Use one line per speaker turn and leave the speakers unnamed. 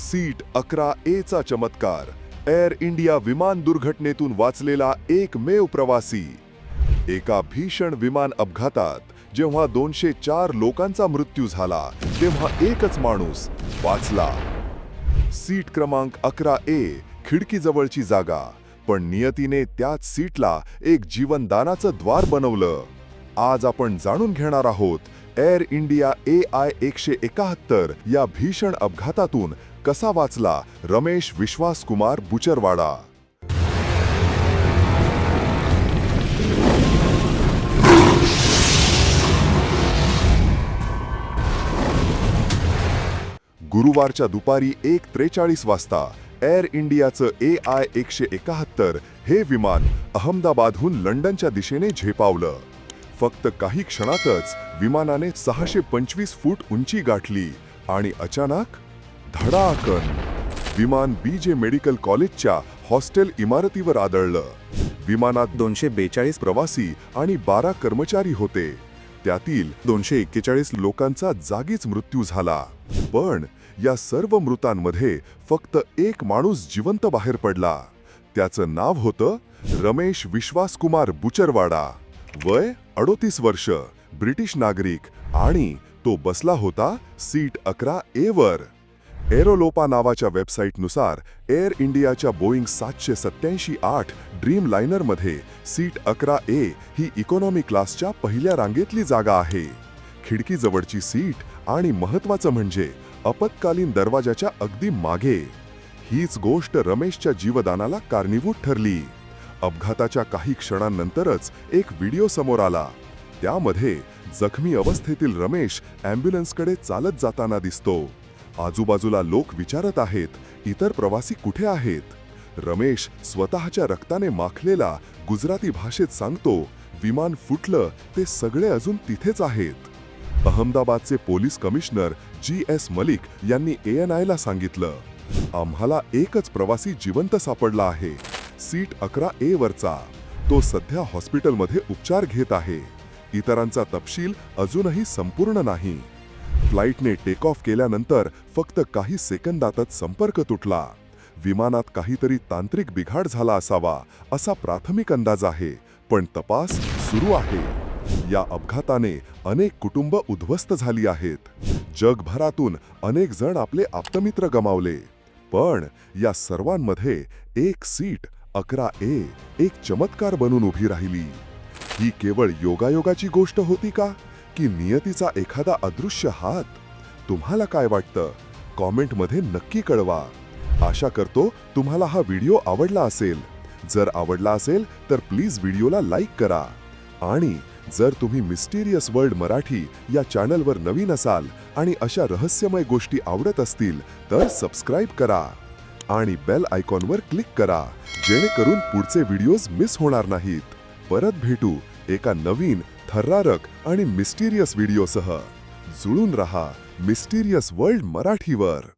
Seat अकरा ए चा चमत्कार एअर इंडिया विमान दुर्घटनेतून वाचलेला एकमेव प्रवासी. एका भीषण विमान अपघातात जेव्हा दोनशे चार लोकांचा मृत्यू झाला तेव्हा एकच माणूस वाचला. सीट क्रमांक अकरा ए खिडकीजवळची जागा पण नियतीने त्याच सीटला एक जीवनदानाचं द्वार बनवलं. आज आपण जाणून घेणार आहोत एअर इंडिया ए आय एकशे एकाहत्तर या भीषण अपघातातून कसा वाचला? रमेश विश्वास कुमार बुचरवाडा. गुरुवारच्या दुपारी एक त्रेचाळीस वाजता एअर इंडियाचं ए आय एकशे एकाहत्तर हे विमान अहमदाबादहून लंडनच्या दिशेने झेपावलं. फक्त काही क्षणातच विमानाने सहाशे पंचवीस फूट उंची गाठली आणि अचानक धडाकन. विमान बी जे मेडिकल कॉलेजच्या हॉस्टेल इमारतीवर आदळलं. विमानात दोनशे बेचाळीस प्रवासी आणि बारा कर्मचारी होते. त्यातील दोनशे एक्केचाळीस लोकांचा जागीच मृत्यू झाला. पण या सर्व मृतांमध्ये फक्त एक माणूस जिवंत बाहेर पडला. त्याचं नाव होतं रमेश विश्वासकुमार बुचरवाडा. वय अडोतीस वर्ष ब्रिटिश नागरिक आणि तो बसला होता सीट अकरा ए वर. एरोलोपा नावाच्या वेबसाईटनुसार एअर इंडियाच्या बोईंग सातशे सत्याऐंशी आठ ड्रीम लाइनरमध्ये सीट अकरा ए ही इकॉनॉमी क्लासच्या पहिल्या रांगेतली जागा आहे. खिडकीजवळची सीट आणि महत्वाचं म्हणजे आपत्कालीन दरवाजाच्या अगदी मागे. हीच गोष्ट रमेशच्या जीवदानाला कारणीभूत ठरली. अपघाताच्या काही क्षणांनंतरच एक व्हिडिओ समोर आला. त्यामध्ये जखमी अवस्थेतील रमेश ॲम्ब्युलन्सकडे चालत जाताना दिसतो. आजूबाजूला लोक विचारत आहेत इतर प्रवासी कुठे आहेत? रमेश स्वतःच्या रक्ताने माखलेला गुजराती भाषेत सांगतो विमान फुटलं ते सगळे अजून तिथेच आहेत. अहमदाबादचे police commissioner G S Malik यांनी ए एन आयला सांगितलं आम्हाला एकच प्रवासी जिवंत सापडला आहे सीट अकरा ए वरचा. तो सध्या हॉस्पिटलमध्ये उपचार घेत आहे. इतरांचा तपशील अजूनही संपूर्ण नाही. फ्लाईटने टेक ऑफ केल्यानंतर फक्त काही सेकंदातच संपर्क तुटला. विमानात काहीतरी तांत्रिक बिघाड झाला असावा असा प्राथमिक अंदाज आहे पण तपास सुरू आहे. या अपघाताने अनेक कुटुंब उद्ध्वस्त झाली आहेत. जगभरातून अनेक जण आपले आप्तमित्र गमावले. पण या सर्वांमध्ये एक सीट अकरा ए एक चमत्कार बनून उभी राहिली. ही केवळ योगायोगाची गोष्ट होती का? की नियतीचा एखादा अदृश्य हात तुम्हाला काय वाटतं? कॉमेंटमध्ये नक्की कळवा. आशा करतो तुम्हाला हा व्हिडिओ आवडला असेल. जर आवडला असेल तर प्लीज व्हिडिओला लाईक करा. आणि जर तुम्ही मिस्टिरियस वर्ल्ड मराठी या चॅनलवर नवीन असाल आणि अशा रहस्यमय गोष्टी आवडत असतील तर सबस्क्राईब करा. आणि बेल आयकॉनवर क्लिक करा जेणेकरून पुढचे व्हिडिओज मिस होणार नाहीत. परत भेटू एका नवीन थर्रारक आणि मिस्टिरियस व्हिडिओसह जुळून रहा मिस्टिरियस वर्ल्ड मराठीवर.